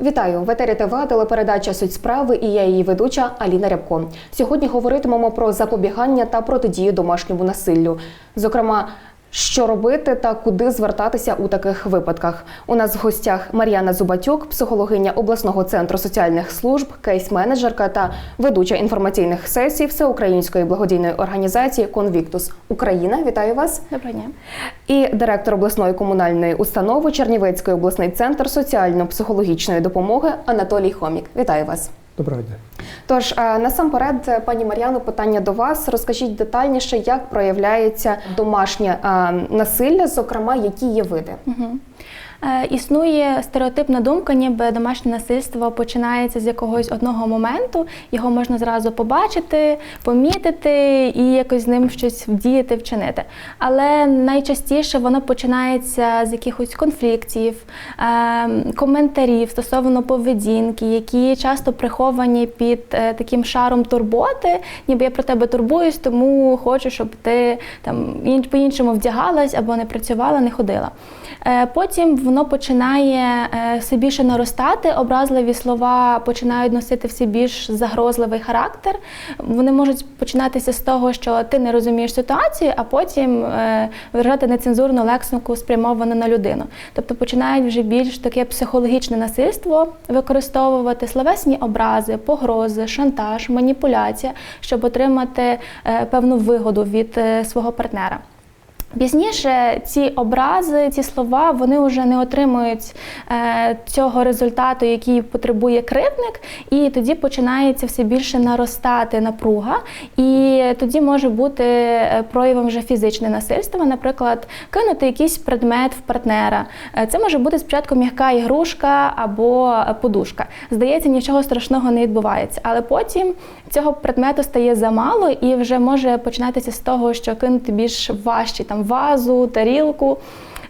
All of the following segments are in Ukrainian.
Вітаю в етері ТВ, телепередача Суть справи і я її ведуча Аліна Рябко. Сьогодні говоритимемо про запобігання та протидію домашньому насиллю. Зокрема, що робити та куди звертатися у таких випадках. У нас в гостях Мар'яна Зубатюк, психологиня обласного центру соціальних служб, кейс-менеджерка та ведуча інформаційних сесій Всеукраїнської благодійної організації Конвіктус Україна. Вітаю вас! Доброго дня. І директор обласної комунальної установи Чернівецький обласний центр соціально-психологічної допомоги Анатолій Хомік. Вітаю вас. Доброго дня. Тож е, насамперед, пані Мар'яно, питання до вас. Розкажіть детальніше, як проявляється домашнє е, насилля, зокрема, які є види. Угу. Е, існує стереотипна думка, ніби домашнє насильство починається з якогось одного моменту, його можна зразу побачити, помітити і якось з ним щось вдіяти, вчинити. Але найчастіше воно починається з якихось конфліктів, е, коментарів стосовно поведінки, які часто приховані під е, таким шаром турботи, ніби я про тебе турбуюсь, тому хочу, щоб ти там по-іншому вдягалась або не працювала, не ходила. Потім воно починає е, все більше наростати, образливі слова починають носити все більш загрозливий характер. Вони можуть починатися з того, що ти не розумієш ситуацію, а потім е, виражати нецензурну лексику спрямовану на людину. Тобто починають вже більш таке психологічне насильство використовувати словесні образи, погрози, шантаж, маніпуляція, щоб отримати е, певну вигоду від свого партнера. Пізніше ці образи, ці слова, вони вже не отримують е, цього результату, який потребує кривдник, і тоді починається все більше наростати напруга, і тоді може бути е, проявом вже фізичне насильство, наприклад, кинути якийсь предмет в партнера. Е, Це може бути спочатку м'яка ігрушка або подушка. Здається, нічого страшного не відбувається, але потім цього предмету стає замало і вже може починатися з того, що кинути більш важчі там вазу, тарілку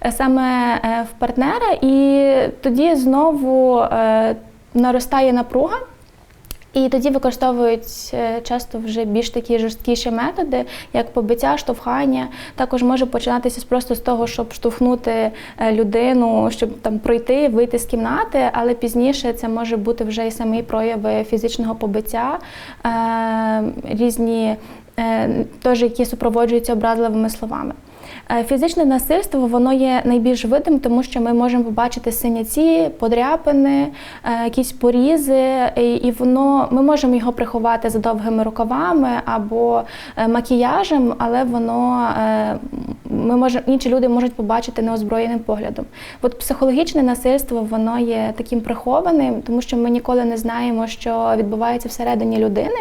е, саме е, в партнера, і тоді знову е, наростає напруга. І тоді використовують е, часто вже більш такі жорсткіші методи, як побиття, штовхання. Також може починатися просто з того, щоб штовхнути е, людину, щоб там пройти, вийти з кімнати, але пізніше це може бути вже і самі прояви фізичного побиття, е, різні теж, які супроводжуються образливими словами. Е, Фізичне насильство воно є найбільш видим, тому що ми можемо побачити синяці, подряпини, е, якісь порізи, і- воно ми можемо його приховати за довгими рукавами або е, макіяжем, але воно ми можемо інші люди можуть побачити неозброєним поглядом. От психологічне насильство воно є таким прихованим, тому що ми ніколи не знаємо, що відбувається всередині людини.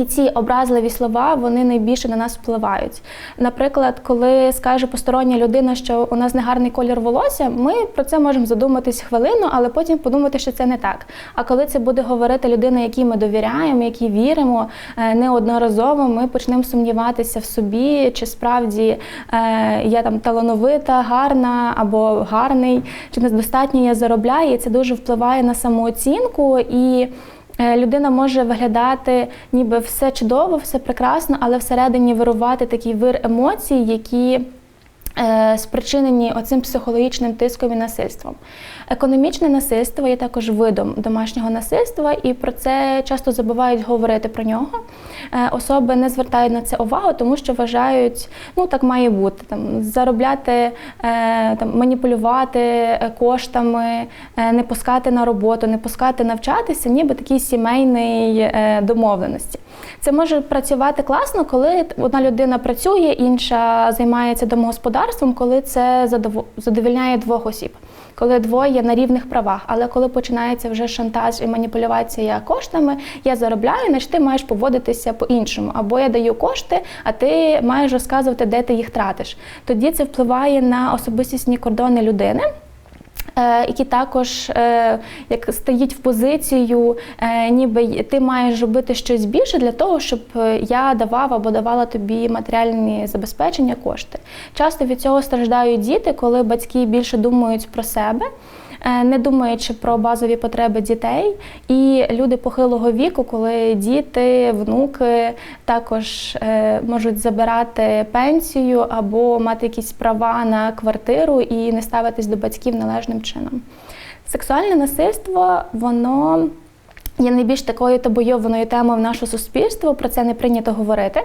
І ці образливі слова вони найбільше на нас впливають. Наприклад, коли скаже постороння людина, що у нас негарний колір волосся, ми про це можемо задуматись хвилину, але потім подумати, що це не так. А коли це буде говорити людина, якій ми довіряємо, якій віримо, е, неодноразово ми почнемо сумніватися в собі, чи справді е, я там талановита, гарна або гарний, чи недостатньо я заробляю. І це дуже впливає на самооцінку і. Е, Людина може виглядати ніби все чудово, все прекрасно, але всередині вирувати такий вир емоцій, які е, спричинені оцим психологічним тиском і насильством. Економічне насильство є також видом домашнього насильства, і про це часто забувають говорити про нього. Е, Особи не звертають на це увагу, тому що вважають, ну так має бути там заробляти, е, там маніпулювати е, коштами, не пускати на роботу, не пускати навчатися, ніби такий сімейний домовленості. Це може працювати класно, коли одна людина працює, інша займається домогосподарством, коли це задово- задовольняє двох осіб. Коли двоє на рівних правах, але коли починається вже шантаж і маніпуляція коштами, я заробляю, значить ти маєш поводитися по-іншому. Або я даю кошти, а ти маєш розказувати, де ти їх тратиш. Тоді це впливає на особистісні кордони людини. Е, Які також е, як стають в позицію, е, ніби ти маєш робити щось більше для того, щоб я давав або давала тобі матеріальні забезпечення, кошти. Часто від цього страждають діти, коли батьки більше думають про себе. Е, Не думаючи про базові потреби дітей, і люди похилого віку, коли діти, внуки також е, можуть забирати пенсію або мати якісь права на квартиру і не ставитись до батьків належним чином. Сексуальне насильство, воно є найбільш такою табойованою темою в наше суспільство. Про це не прийнято говорити.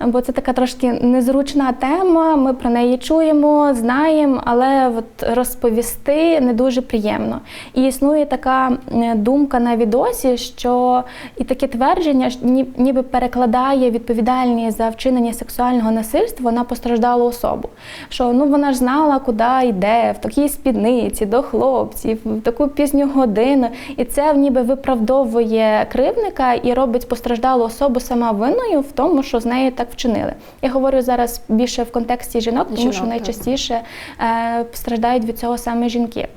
Бо це така трошки незручна тема. Ми про неї чуємо, знаємо, але от розповісти не дуже приємно. І існує така думка на відосі, що і таке твердження ніби перекладає відповідальність за вчинення сексуального насильства на постраждалу особу. Що ну вона ж знала, куди йде, в такій спідниці, до хлопців, в таку пізню годину. І це ніби виправдовує кривника і робить постраждалу особу сама винною в тому, що з нею так вчинили. Я говорю зараз більше в контексті жінок, тому Жінок, що найчастіше е, страждають від цього саме жінки.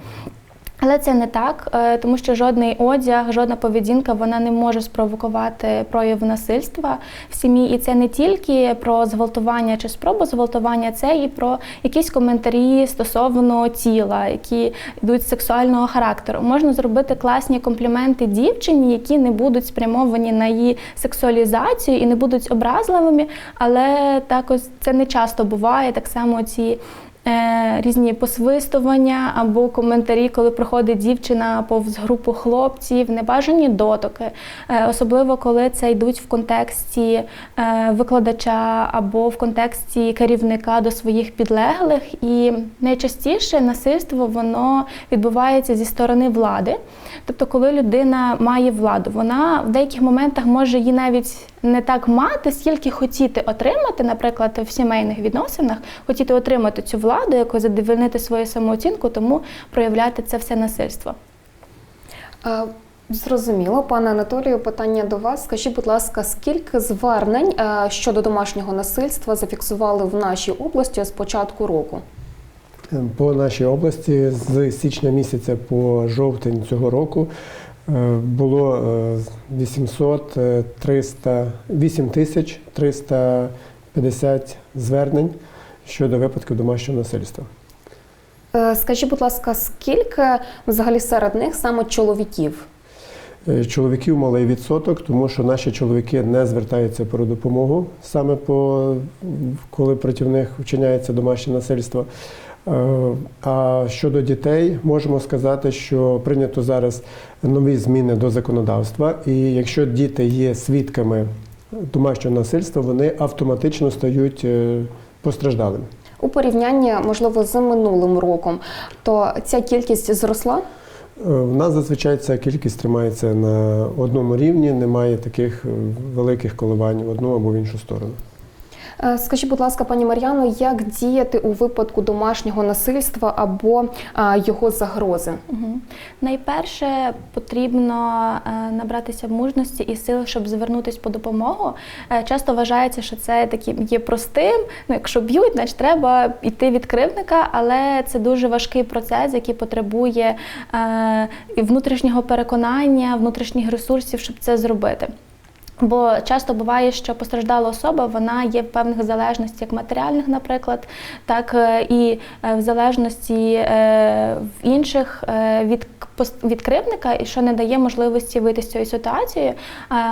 Але це не так, е, тому що жодний одяг, жодна поведінка вона не може спровокувати прояв насильства в сім'ї. І це не тільки про зґвалтування чи спробу зґвалтування, це і про якісь коментарі стосовно тіла, які йдуть сексуального характеру. Можна зробити класні компліменти дівчині, які не будуть спрямовані на її сексуалізацію і не будуть образливими, але також це не часто буває. Так само ці різні посвистування або коментарі, коли проходить дівчина повз групу хлопців, небажані дотоки, е, особливо коли це йдуть в контексті е, викладача або в контексті керівника до своїх підлеглих. І найчастіше насильство воно відбувається зі сторони влади. Тобто, коли людина має владу, вона в деяких моментах може її навіть не так мати, скільки хотіти отримати, наприклад, в сімейних відносинах, хотіти отримати цю владу, якось задовольнити свою самооцінку, тому проявляти це все насильство. Е, Зрозуміло, пане Анатолію, питання до вас. Скажіть, будь ласка, скільки звернень е, щодо домашнього насильства зафіксували в нашій області з початку року? По нашій області з січня місяця по жовтень цього року е, було е, 800, е, 300, 8 тисяч 350 звернень щодо випадків домашнього насильства. Е, Скажіть, будь ласка, скільки взагалі серед них саме чоловіків? Е, Чоловіків малий відсоток, тому що наші чоловіки не звертаються про допомогу саме по коли проти них вчиняється домашнє насильство. Е, А щодо дітей, можемо сказати, що прийнято зараз нові зміни до законодавства, і якщо діти є свідками домашнього насильства, вони автоматично стають е, постраждалими. У порівнянні, можливо, з минулим роком, то ця кількість зросла? Е, В нас зазвичай ця кількість тримається на одному рівні, немає таких е, великих коливань в одну або в іншу сторону. Е, Скажіть, будь ласка, пані Мар'яно, як діяти у випадку домашнього насильства або його загрози? Угу. Найперше потрібно е, набратися мужності і сил, щоб звернутися по допомогу. Е, часто вважається, що це таким є простим. Ну, якщо б'ють, значить треба йти від кривника, але це дуже важкий процес, який потребує е, внутрішнього переконання, внутрішніх ресурсів, щоб це зробити. Бо часто буває, що постраждала особа вона є в певних залежностях, як матеріальних, наприклад, так е, і е, в залежності е, в інших від від кривника, і що не дає можливості вийти з цієї ситуації,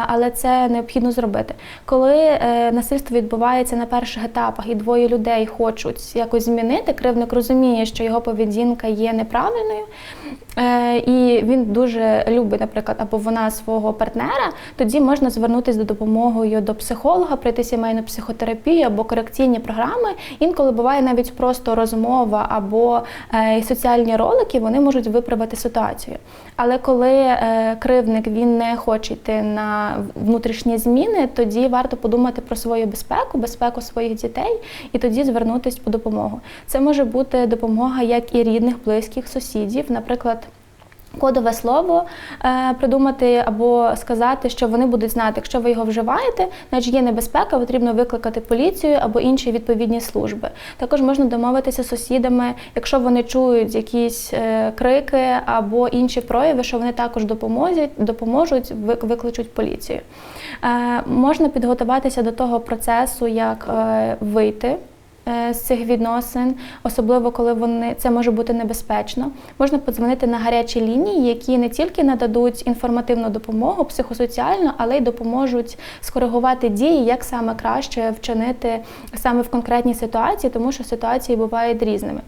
але це необхідно зробити. Коли насильство відбувається на перших етапах, і двоє людей хочуть якось змінити, кривник розуміє, що його поведінка є неправильною, і він дуже любить, наприклад, або вона свого партнера, тоді можна звернутися до допомогою до психолога, пройти сімейну психотерапію або корекційні програми. Інколи буває навіть просто розмова або е, соціальні ролики, вони можуть виправити ситуацію. Але коли е, кривник він не хоче йти на внутрішні зміни, тоді варто подумати про свою безпеку, безпеку своїх дітей, і тоді звернутися по допомогу. Це може бути допомога як і рідних, близьких, сусідів, наприклад. Кодове слово е, придумати або сказати, що вони будуть знати, якщо ви його вживаєте, значить є небезпека, потрібно викликати поліцію або інші відповідні служби. Також можна домовитися з сусідами, якщо вони чують якісь е, крики або інші прояви, що вони також допоможуть, допоможуть вик- викличуть поліцію. Е, можна підготуватися до того процесу, як е, вийти з цих відносин, особливо коли вони це може бути небезпечно. Можна подзвонити на гарячі лінії, які не тільки нададуть інформативну допомогу психосоціальну, але й допоможуть скоригувати дії, як саме краще вчинити саме в конкретній ситуації, тому що ситуації бувають різними.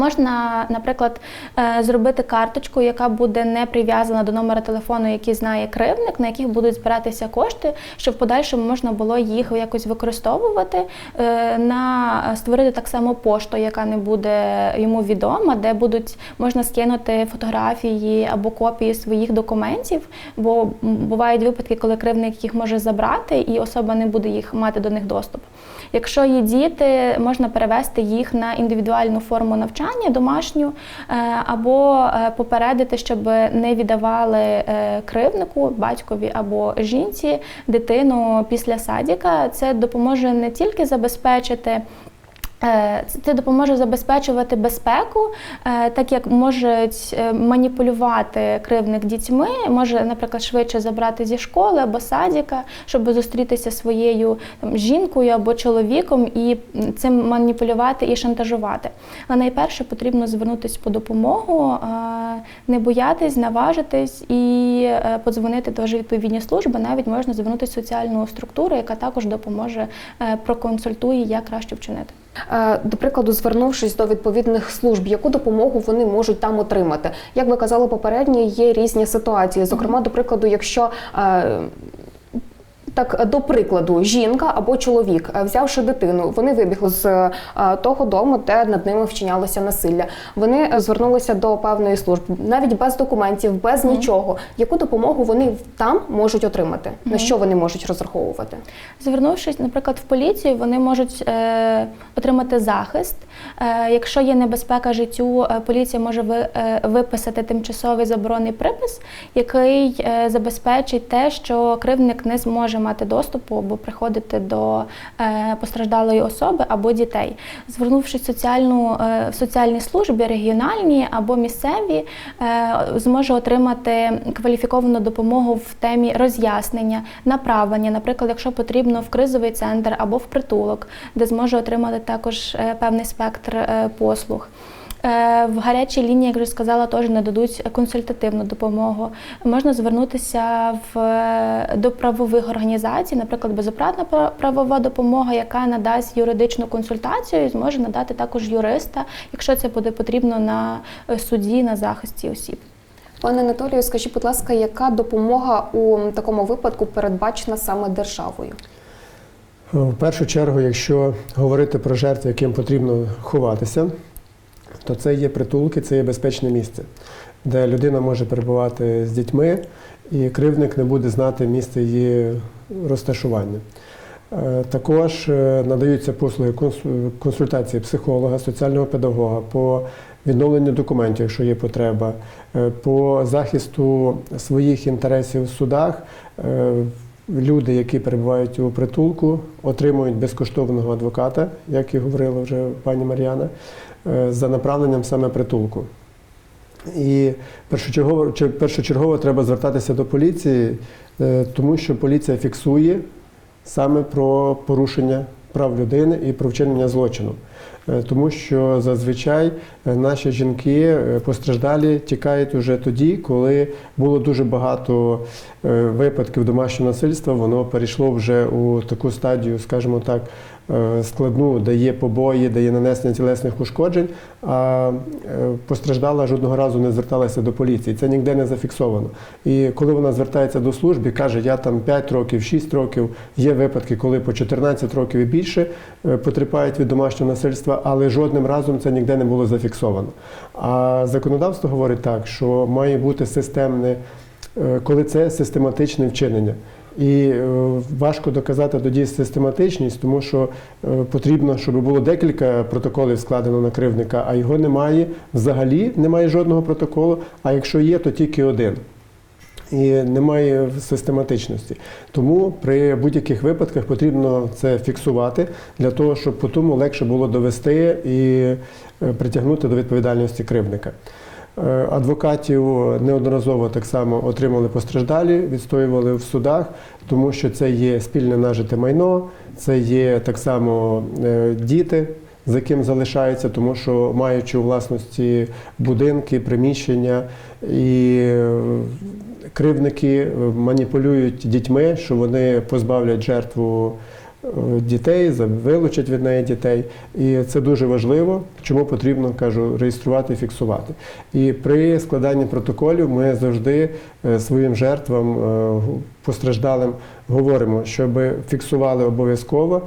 Можна, наприклад, е, зробити карточку, яка буде не прив'язана до номера телефону, який знає кривник, на яких будуть збиратися кошти, щоб в подальшому можна було їх якось використовувати, е, на створити так само пошту, яка не буде йому відома, де будуть можна скинути фотографії або копії своїх документів, бо бувають випадки, коли кривник їх може забрати, і особа не буде їх мати до них доступ. Якщо є діти, можна перевести їх на індивідуальну форму навчання, домашню, е, або е, попередити, щоб не віддавали е, кривнику, батькові або жінці дитину після садіка. Це допоможе не тільки забезпечити. Е, Це допоможе забезпечувати безпеку, е, так як можуть е, маніпулювати кривник дітьми, може, наприклад, швидше забрати зі школи або садіка, щоб зустрітися своєю там, жінкою або чоловіком і цим маніпулювати і шантажувати. Але найперше потрібно звернутися по допомогу, не боятись, наважитись і подзвонити теж відповідні служби. Навіть можна звернутися в соціальну структуру, яка також допоможе проконсультує, як краще вчинити. Е, До прикладу, звернувшись до відповідних служб, яку допомогу вони можуть там отримати? Як ви казали попередньо, є різні ситуації. Зокрема, до прикладу, якщо е, так, до прикладу, жінка або чоловік, е, взявши дитину, вони вибігли з е, того дому, де над ними вчинялося насилля. Вони е, звернулися до певної служби, навіть без документів, без нічого. Яку допомогу вони там можуть отримати? На що вони можуть розраховувати? Звернувшись, наприклад, в поліцію, вони можуть е, отримати захист. Е, якщо є небезпека життю, поліція може ви, е, виписати тимчасовий заборонний припис, який е, забезпечить те, що кривник не зможе мати доступу або приходити до е, постраждалої особи або дітей. Звернувшись в соціальну е, в соціальні служби, регіональні або місцеві, е, зможе отримати кваліфіковану допомогу в темі роз'яснення, направлення, наприклад, якщо потрібно в кризовий центр або в притулок, де зможе отримати також певний спектр послуг. Е, В гарячій лінії, як вже сказала, теж нададуть консультативну допомогу. Можна звернутися в, е, до правових організацій, наприклад, безоплатна пра- правова допомога, яка надасть юридичну консультацію і зможе надати також юриста, якщо це буде потрібно на е, суді на захисті осіб. Пане Анатолію, скажіть, будь ласка, яка допомога у такому випадку передбачена саме державою? В першу чергу, якщо говорити про жертв, яким потрібно ховатися, то це є притулки, це є безпечне місце, де людина може перебувати з дітьми, і кривдник не буде знати місце її розташування. Е, Також е, надаються послуги консультації психолога, соціального педагога по відновленню документів, якщо є потреба, е, по захисту своїх інтересів в судах. Люди, які перебувають у притулку, отримують безкоштовного адвоката, як і говорила вже пані Мар'яна, е, за направленням саме притулку. І першочергово, першочергово треба звертатися до поліції, е, тому що поліція фіксує саме про порушення прав людини і про вчинення злочину. Е, Тому що зазвичай е, наші жінки е, постраждалі тікають уже тоді, коли було дуже багато випадків домашнього насильства, воно перейшло вже у таку стадію, скажімо так, складну, де є побої, де є нанесення тілесних ушкоджень, а е, постраждала жодного разу не зверталася до поліції. Це ніде не зафіксовано. І коли вона звертається до служби, каже, я там 5 років, 6 років, є випадки, коли по 14 років і більше е, потерпають від домашнього насильства, але жодним разом це ніде не було зафіксовано. А законодавство говорить так, що має бути системне, е, коли це систематичне вчинення. І е, важко доказати тоді систематичність, тому що е, потрібно, щоб було декілька протоколів складено на кривника, а його немає. Взагалі немає жодного протоколу. А якщо є, то тільки один. І немає систематичності. Тому при будь-яких випадках потрібно це фіксувати для того, щоб потім легше було довести і е, притягнути до відповідальності кривника. Е, Адвокатів неодноразово так само отримали постраждалі, відстоювали в судах, тому що це є спільне нажите майно, це є так само е, діти, за ким залишаються, тому що маючи у власності будинки, приміщення і е, кривники е, маніпулюють дітьми, що вони позбавлять жертву е, дітей, вилучать від неї дітей. І це дуже важливо, чому потрібно кажу, реєструвати і фіксувати. І при складанні протоколів ми завжди е, своїм жертвам е, постраждалим говоримо, щоб фіксували обов'язково,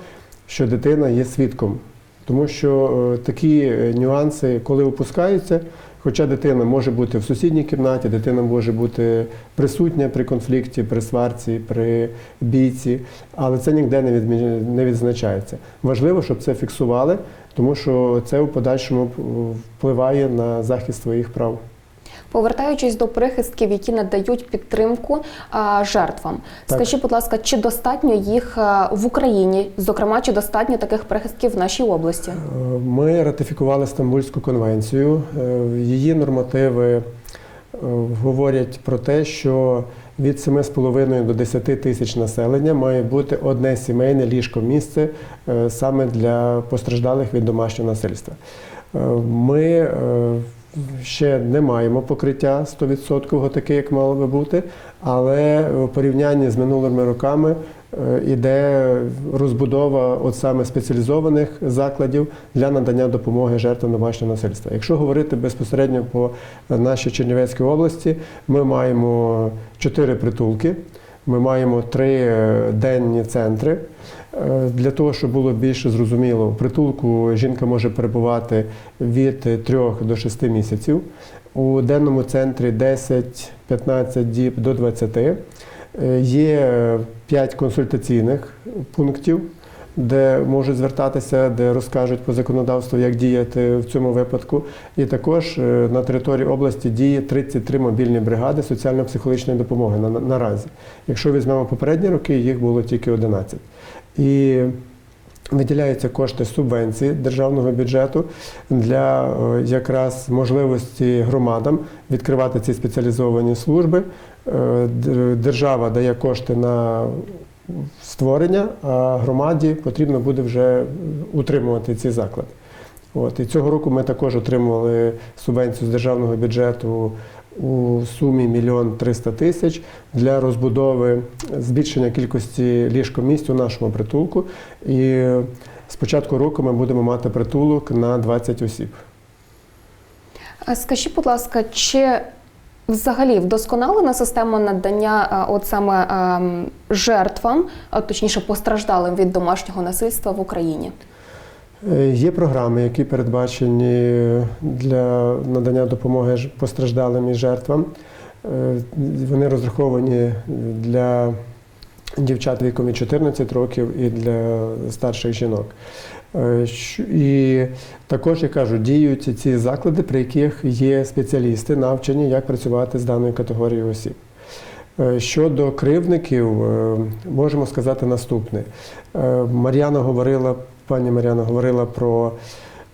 що дитина є свідком. Тому що е, такі нюанси, коли опускаються, хоча дитина може бути в сусідній кімнаті, дитина може бути присутня при конфлікті, при сварці, при бійці, але це ніде не, відзначається. Важливо, щоб це фіксували, тому що це у подальшому впливає на захист своїх прав. Повертаючись до прихистків, які надають підтримку жертвам, Так. скажіть, будь ласка, чи достатньо їх в Україні? Зокрема, чи достатньо таких прихистків в нашій області? Е, Ми ратифікували Стамбульську конвенцію. Е, Її нормативи е, говорять про те, що від 7,5 до 10 тисяч населення має бути одне сімейне ліжко місце саме для постраждалих від домашнього насильства. Ми ще не маємо покриття 100% таке, як мало би бути, але в порівнянні з минулими роками е, іде розбудова от саме спеціалізованих закладів для надання допомоги жертвам домашнього насильства. Якщо говорити безпосередньо по нашій Чернівецькій області, ми маємо чотири притулки. Ми маємо три е, денні центри. Е, Для того, щоб було більше зрозуміло, в притулку жінка може перебувати від 3 до 6 місяців. У денному центрі 10-15 діб до 20. Е, Є 5 консультаційних пунктів, де можуть звертатися, де розкажуть по законодавству, як діяти в цьому випадку. І також е, на території області діє 33 мобільні бригади соціально-психологічної допомоги на, наразі. Якщо візьмемо попередні роки, їх було тільки 11. І Виділяються кошти субвенції державного бюджету для е, якраз можливості громадам відкривати ці спеціалізовані служби. Е, Держава дає кошти на створення, а громаді потрібно буде вже утримувати ці заклади. От, і цього року ми також отримували субвенцію з державного бюджету у сумі мільйон 300 тисяч для розбудови збільшення кількості ліжкомісць у нашому притулку. І з початку року ми будемо мати притулок на 20 осіб. Скажіть, будь ласка, чи взагалі вдосконалена система надання от саме ем, жертвам, точніше постраждалим від домашнього насильства в Україні? Е, Є програми, які передбачені для надання допомоги постраждалим і жертвам. Е, Вони розраховані для дівчат віком від 14 років і для старших жінок. Е, І також, я кажу, діють ці заклади, при яких є спеціалісти, навчені, як працювати з даною категорією осіб. Щодо кривдників, е, можемо сказати наступне. Мар'яна говорила, пані Мар'яна говорила про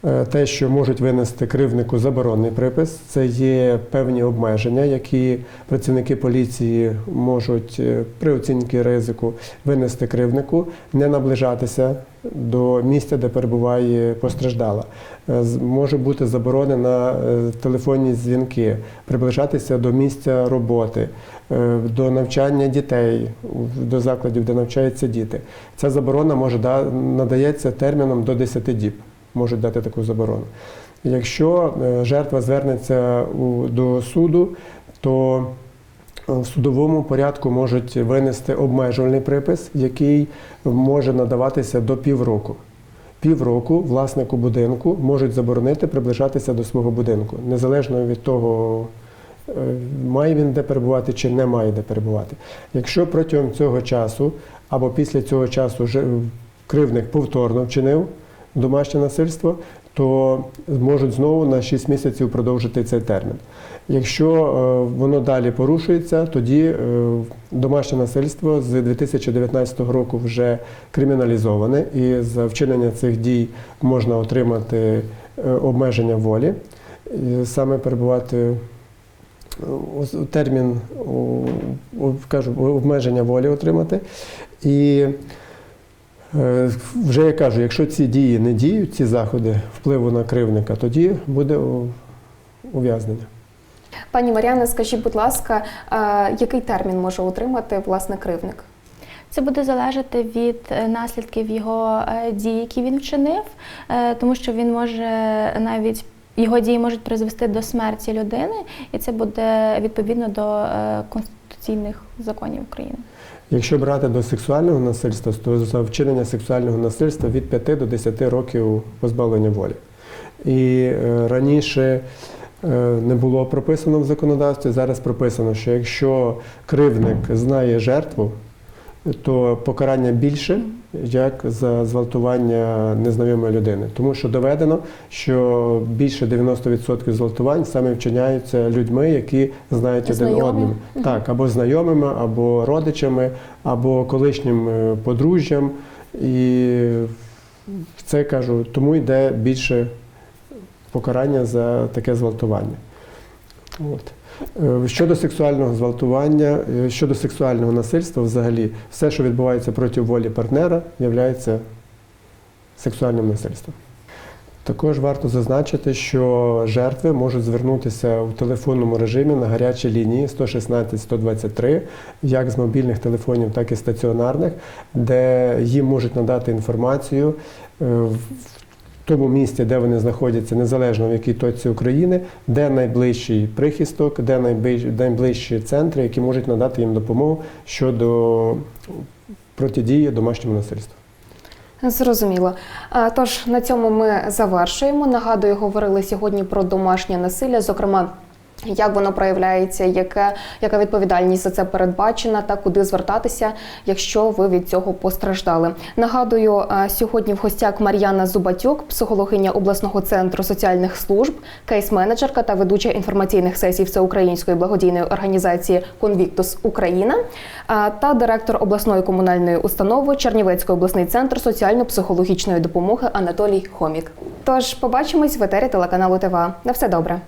е, те, що можуть винести кривднику заборонний припис. Це є певні обмеження, які працівники поліції можуть е, при оцінці ризику винести кривднику, не наближатися до місця, де перебуває постраждала. Е, Може бути заборонена телефонні дзвінки, приближатися до місця роботи, до навчання дітей, до закладів, де навчаються діти. Ця заборона може да- надається терміном до 10 діб. Можуть дати таку заборону. Якщо е, жертва звернеться до суду, то е, в судовому порядку можуть винести обмежувальний припис, який може надаватися до півроку. Півроку власнику будинку можуть заборонити приближатися до свого будинку, незалежно від того, е, має він де перебувати чи не має де перебувати. Якщо протягом цього часу або після цього часу кривдник повторно вчинив домашнє насильство, то можуть знову на 6 місяців продовжити цей термін. Якщо е, воно далі порушується, тоді е, домашнє насильство з 2019 року вже криміналізоване, і за вчинення цих дій можна отримати е, обмеження волі, саме перебувати е, термін кажу, обмеження волі отримати. І е, вже я кажу, якщо ці дії не діють, ці заходи впливу на кривника, тоді буде ув'язнення. Пані Мар'яна, скажіть, будь ласка, який термін може отримати власне кривник? Це буде залежати від е, наслідків його е, дій, які він вчинив, е, тому що він може навіть його дії можуть призвести до смерті людини, і це буде відповідно до е, конституційних законів України. Якщо брати до сексуального насильства, то за вчинення сексуального насильства від 5 до 10 років позбавлення волі. І е, раніше е, не було прописано в законодавстві, зараз прописано, що якщо кривник знає жертву, то покарання більше, як за зґвалтування незнайомої людини. Тому що доведено, що більше 90% зґвалтувань саме вчиняються людьми, які знають один одним. Так, або знайомими, або родичами, або колишнім е, подружжям. І це кажу, тому йде більше покарання за таке зґвалтування. От. Е, Щодо сексуального зґвалтування, е, щодо сексуального насильства, взагалі, все, що відбувається проти волі партнера, є сексуальним насильством. Також варто зазначити, що жертви можуть звернутися в телефонному режимі на гарячі лінії 116-123, як з мобільних телефонів, так і стаціонарних, де їм можуть надати інформацію е, в тому місці, де вони знаходяться, незалежно в якій точці України, де найближчий прихисток, де найближчі найближчі центри, які можуть надати їм допомогу щодо протидії домашньому насильству. Зрозуміло. Тож на цьому ми завершуємо. Нагадую, говорили сьогодні про домашнє насилля, зокрема. Як воно проявляється, яке, яка відповідальність за це передбачена та куди звертатися, якщо ви від цього постраждали? Нагадую, сьогодні в гостях Мар'яна Зубатюк, психологиня обласного центру соціальних служб, кейс-менеджерка та ведуча інформаційних сесій Всеукраїнської благодійної організації Конвіктус Україна та директор обласної комунальної установи Чернівецький обласний центр соціально-психологічної допомоги Анатолій Хомік. Тож побачимось в етері телеканалу ТВА. На все добре.